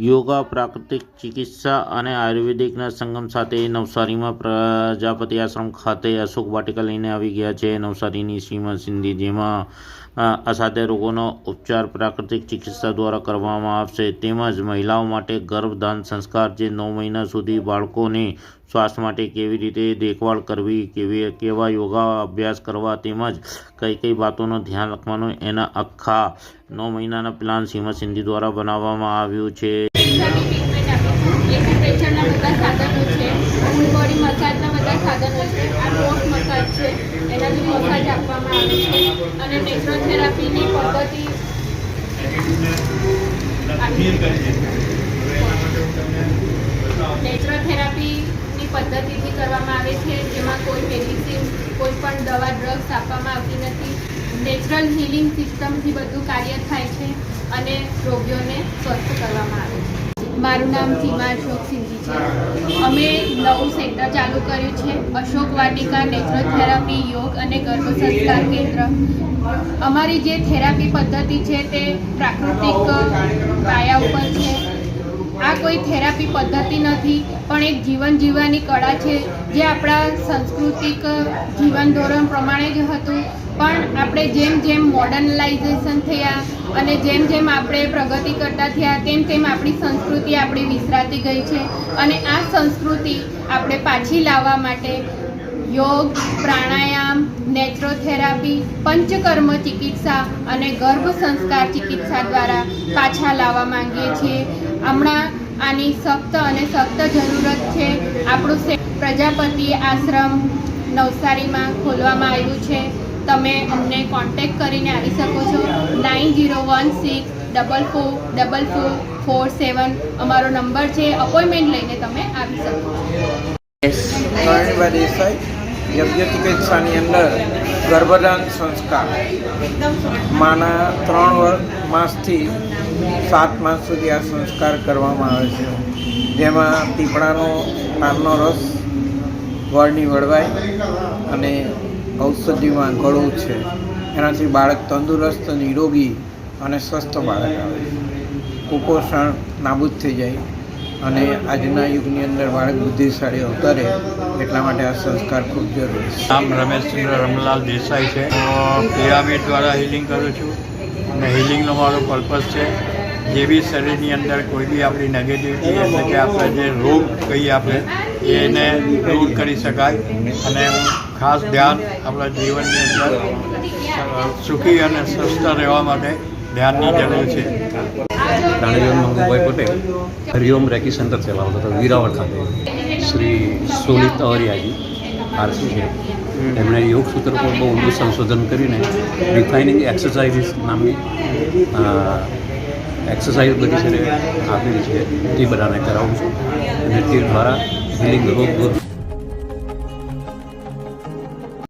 યોગા, પ્રાકૃતિક ચિકિત્સા અને આયુર્વેદિકના સંગમ સાથે નવસારીમાં પ્રજાપતિ આશ્રમ ખાતે અશોક વાટિકા લઈને આવી ગયા છે. નવસારીની સીમા સિંધી જેમાં અ, અસાધ્ય રોગોનો ઉપચાર પ્રાકૃતિક ચિકિત્સા દ્વારા કરવામાં આવશે. તેમજ મહિલાઓ માટે ગર્ભધાન સંસ્કાર જે નવ મહિના સુધી બાળકોને શ્વાસ માટે કેવી રીતે દેખભાળ કરવી કેવી કેવા યોગા અભ્યાસ કરવા તેમજ કઈ કઈ બાતોનું ધ્યાન રાખવાનું એના આખા નવ મહિનાના પ્લાન સીમા સિંધી દ્વારા બનાવવામાં આવ્યું છે એક્યુપ્રેશરના બધા સાધનો છે ફૂલ બોડી મસાજના બધા સાધનો છે આ રોક મસાજ છે. એનાથી મસાજ આપવામાં આવે છે. અને નેચરોથેરાપીની પદ્ધતિ નેચરોથેરાપીની પદ્ધતિથી કરવામાં આવે છે. જેમાં કોઈ મેડિસિન કોઈ પણ દવા ડ્રગ્સ આપવામાં આવતી નથી. નેચરલ હિલિંગ સિસ્ટમથી બધું કાર્ય થાય છે અને રોગીઓને સ્વસ્થ કરવામાં આવે છે. મારું નામ સીમા અશોક સિંધી છે. અમે નવું સેન્ટર ચાલુ કર્યું છે. અશોક વાટિકા નેચરોથેરાપી યોગ અને ગર્ભ સંસ્કાર કેન્દ્ર. અમારી જે થેરાપી પદ્ધતિ છે તે પ્રાકૃતિક પાયા ઉપર છે. આ કોઈ થેરાપી પદ્ધતિ નથી, પણ એક જીવન જીવવાની કળા છે, જે આપણા સાંસ્કૃતિક જીવન ધોરણ પ્રમાણે જ હતું. પણ આપણે જેમ જેમ મોડર્નલાઇઝેશન થયા અને જેમ જેમ આપણે પ્રગતિ કરતા થયા, તેમ તેમ આપણી સંસ્કૃતિ આપણી વિસરાતી ગઈ છે. અને આ સંસ્કૃતિ આપણે પાછી લાવવા માટે યોગ, પ્રાણાયામ, નેત્રોથેરાપી, પંચકર્મ ચિકિત્સા અને ગર્ભ સંસ્કાર ચિકિત્સા દ્વારા પાછા લાવવા માંગીએ છીએ. હમણાં આની સખ્ત અને સખ્ત જરૂરત છે. આપણું પ્રજાપતિ આશ્રમ નવસારીમાં ખોલવામાં આવ્યું છે. તમે અમને કોન્ટેક કરીને આવી શકો છો. Nine zero one six double four double four four seven અમારો નંબર છે. અપોઇન્ટમેન્ટ લઈને તમે આવી શકો છો. યજ્ઞ ચિકિત્સાની અંદર ગર્ભદાન સંસ્કાર. માના ત્રણ માસથી સાત માસ સુધી આ સંસ્કાર કરવામાં આવે છે. જેમાં પીપળાનો પાનનો રસ, વળની વળવાય અને ઔષધિમાં ગળું છે. એનાથી બાળક તંદુરસ્ત, નિરોગી અને સ્વસ્થ બાળક આવે કુપોષણ નાબૂદ થઈ જાય. અને આજના યુગની અંદર બાળક બુદ્ધિશાળી અવતરે એટલા માટે આ સંસ્કાર ખૂબ જરૂરી છે. નામ રમેશચંદ્ર રમલાલ દેસાઈ છે. પિરામિડ દ્વારા હિલિંગ કરું છું અને હિલિંગનો મારો પર્પઝ છે જે બી શરીરની અંદર કોઈ બી આપણી નેગેટિવિટી એટલે કે આપણે જે રોગ કહીએ આપણે, એને દૂર કરી શકાય. અને ખાસ ધ્યાન આપણા જીવનની અંદર સુખી અને સ્વસ્થ રહેવા માટે ધ્યાનની જરૂર છે. પ્રાણીજન મંગુભાઈ પટેલ. હરિઓમ રેકી સેન્ટર ચલાવતો હતો વીરાવળ ખાતે. શ્રી સોલિત અવરિયાજી આરસી છે. એમણે યોગ સૂત્ર પર બહુ ઊંડું સંશોધન કરીને રિફાઇનિંગ એક્સરસાઇઝીસ નામની એક્સરસાઇઝ બધી છે આપેલી છે. એ બધાને કરાવું છું. અને તે દ્વારા હિલિંગ રોગ